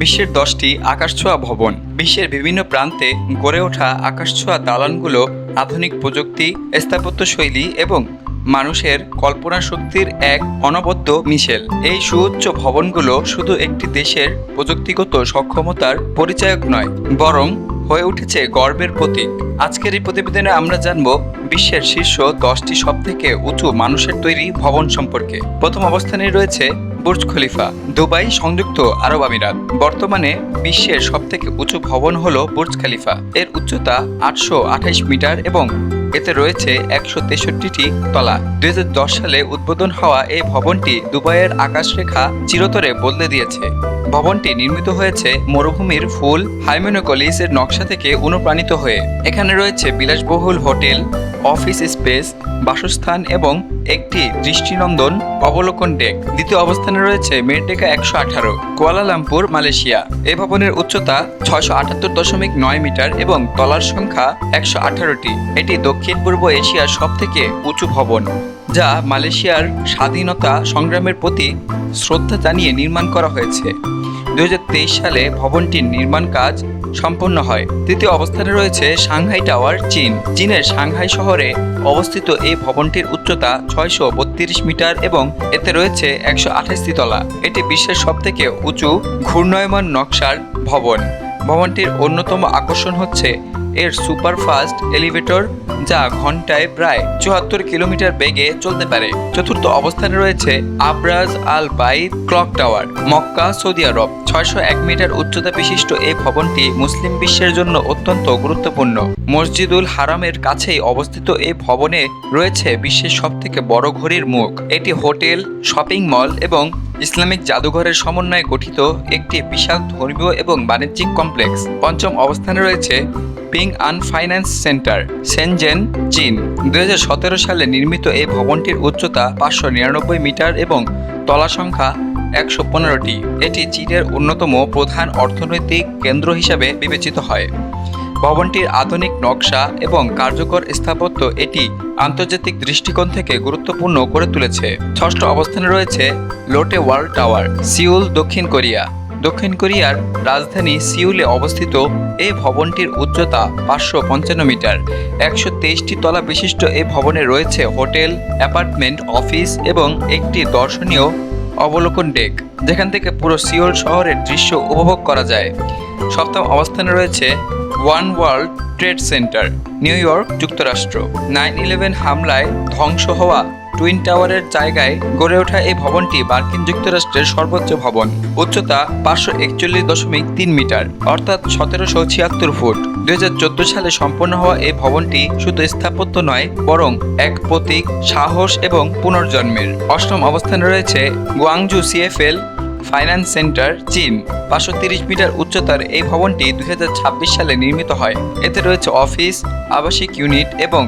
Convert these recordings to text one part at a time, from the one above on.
বিশ্বের দশটি আকাশছোঁয়া ভবন। বিশ্বের বিভিন্ন প্রান্তে গড়ে ওঠা আকাশছোঁয়া দালানগুলো আধুনিক প্রযুক্তি, স্থাপত্য শৈলী এবং মানুষের কল্পনা শক্তির এক অনবদ্য মিশেল। এই সুউচ্চ ভবনগুলো শুধু একটি দেশের প্রযুক্তিগত সক্ষমতার পরিচায়ক নয়, বরং হয়ে উঠেছে গর্বের প্রতীক। আজকের এই প্রতিবেদনে আমরা জানব বিশ্বের শীর্ষ দশটি সবথেকে উঁচু মানুষের তৈরি ভবন সম্পর্কে। প্রথম অবস্থানে রয়েছে বুর্জ খলিফা, দুবাই সংযুক্ত আরব আমিরাত। বর্তমানে বিশ্বের সবথেকে উঁচু ভবন হল বুর্জ খলিফা। এর উচ্চতা আটশো মিটার এবং এতে রয়েছে একশো তেষট্টিটি তলা। দুই সালে উদ্বোধন হওয়া এই ভবনটি দুবাইয়ের আকাশরেখা চিরতরে বদলে দিয়েছে। ভবনটি নির্মিত হয়েছে মরুভূমির ফুল হাইমেনোকলিস এর নকশা থেকে অনুপ্রাণিত হয়ে। এখানে রয়েছে বিলাসবহুল হোটেল, অফিস স্পেস, বাসস্থান এবং একটি দৃষ্টিনন্দন অবলোকন ডেক। দ্বিতীয় অবস্থানে রয়েছে মেরটেকা একশো আঠারো, কোয়ালালামপুর, মালয়েশিয়া। এই ভবনের উচ্চতা ছয়শো আটাত্তর দশমিক নয় মিটার এবং তলার সংখ্যা একশো আঠারোটি। এটি দক্ষিণ পূর্ব এশিয়ার সবথেকে উঁচু ভবন, যা মালয়েশিয়ার স্বাধীনতা সংগ্রামের প্রতি শ্রদ্ধা জানিয়ে নির্মাণ করা হয়েছে। দু হাজার তেইশ সালে ভবনটির নির্মাণ কাজ সম্পন্ন হয়। তৃতীয় অবস্থানে রয়েছে সাংহাই টাওয়ার, চীন। চীনের সাংহাই শহরে অবস্থিত এই ভবনটির উচ্চতা ছয়শো বত্রিশ মিটার এবং এতে রয়েছে একশো আঠাশটি তলা। এটি বিশ্বের সবথেকে উঁচু ঘূর্ণয়মান নকশার ভবন। ভবনটির অন্যতম আকর্ষণ হচ্ছে এর সুপারফাস্ট এলিভেটর যা ঘন্টায় প্রায় চুয়াত্তর কিলোমিটার বেগে চলতে পারে। চতুর্থ অবস্থানে রয়েছে Abraj Al Bait clock tower, Mecca, Saudi আরব। ছয়শো এক মিটার উচ্চতা বিশিষ্ট এই ভবনটি মুসলিম বিশ্বের জন্য অত্যন্ত গুরুত্বপূর্ণ। মসজিদুল হারামের কাছেই অবস্থিত এই ভবনে রয়েছে বিশ্বের সবথেকে বড় ঘড়ির মুখ। এটি হোটেল, শপিং মল এবং ইসলামিক জাদুঘরের সমন্বয়ে গঠিত একটি বিশাল ধর্মীয় এবং বাণিজ্যিক কমপ্লেক্স। পঞ্চম অবস্থানে রয়েছে Ping An finance centre, Shenzhen, চীন। দু হাজার সতেরো সালে নির্মিত এই ভবনটির উচ্চতা পাঁচশো নিরানব্বই মিটার এবং তলা সংখ্যা একশো পনেরোটি। এটি চীনের অন্যতম প্রধান অর্থনৈতিক কেন্দ্র হিসাবে বিবেচিত হয়। ভবনটির আধুনিক নকশা এবং কার্যকর স্থাপত্য এটি আন্তর্জাতিক দৃষ্টিকোণ থেকে গুরুত্বপূর্ণ করে তুলেছে। ষষ্ঠ অবস্থানে রয়েছে লোটে ওয়ার্ল্ড টাওয়ার, সিউল, দক্ষিণ কোরিয়া। দক্ষিণ কোরিয়ার রাজধানী সিউলে অবস্থিত এই ভবনটির উচ্চতা পাঁচশো পঞ্চান্ন মিটার। একশো তেইশটি তলা বিশিষ্ট এই ভবনে রয়েছে হোটেল, অ্যাপার্টমেন্ট, অফিস এবং একটি দর্শনীয় অবলোকন ডেক, যেখান থেকে পুরো সিওল শহরের দৃশ্য উপভোগ করা যায়। সপ্তম অবস্থানে রয়েছে one world trade centre, New York যুক্তরাষ্ট্র। নাইন ইলেভেন হামলায় ধ্বংস হওয়া টুইন টাওয়ারের জায়গায় গড়ে ওঠা এই ভবনটি মার্কিন যুক্তরাষ্ট্রের সর্বোচ্চ ভবন। উচ্চতা পাঁচশো একচল্লিশ দশমিক তিন মিটার, অর্থাৎ সতেরোশো ছিয়াত্তর ফুট। দু হাজার চোদ্দ সালে সম্পন্ন হওয়া এই ভবনটি শুধু স্থাপত্য নয়, বরং এক প্রতীক, সাহস এবং পুনর্জন্মের। অষ্টম অবস্থানে রয়েছে গুয়াংজু সিএফএল ফাইন্যান্স সেন্টার, চীন। পাঁচশো তিরিশ মিটার উচ্চতার এই ভবনটি দুই হাজার ছাব্বিশ সালে নির্মিত হয়। এতে রয়েছে অফিস, আবাসিক ইউনিট এবং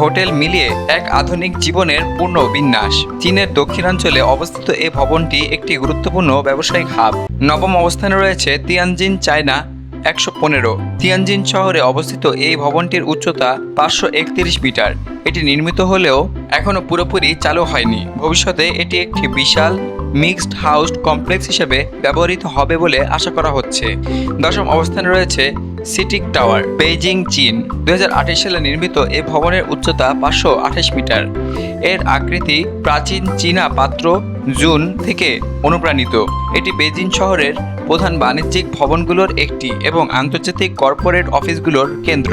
হোটেল মিলিয়ে এক আধুনিক জীবনের পূর্ণ বিন্যাস। চীনের দক্ষিণাঞ্চলে অবস্থিত এই ভবনটি একটি গুরুত্বপূর্ণ ব্যবসায়িক হাব। নবম অবস্থানে রয়েছে তিয়ানজিন, চায়না, একশো পনেরো। তিয়ানজিন শহরে অবস্থিত এই ভবনটির উচ্চতা পাঁচশো একত্রিশ মিটার। এটি নির্মিত হলেও এখনও পুরোপুরি চালু হয়নি। ভবিষ্যতে এটি একটি বিশাল মিক্সড হাউস কমপ্লেক্স হিসেবে ব্যবহৃত হবে বলে আশা করা হচ্ছে। দশম অবস্থানে রয়েছে সিটিক টাওয়ার, বেইজিং, চীন। দু হাজার আঠাশ সালে নির্মিত এ ভবনের উচ্চতা পাঁচশো আঠাশ মিটার। এর আকৃতি প্রাচীন চীনা পাত্র জুন থেকে অনুপ্রাণিত। এটি বেজিং শহরের প্রধান বাণিজ্যিক ভবনগুলোর একটি এবং আন্তর্জাতিক কর্পোরেট অফিসগুলোর কেন্দ্র।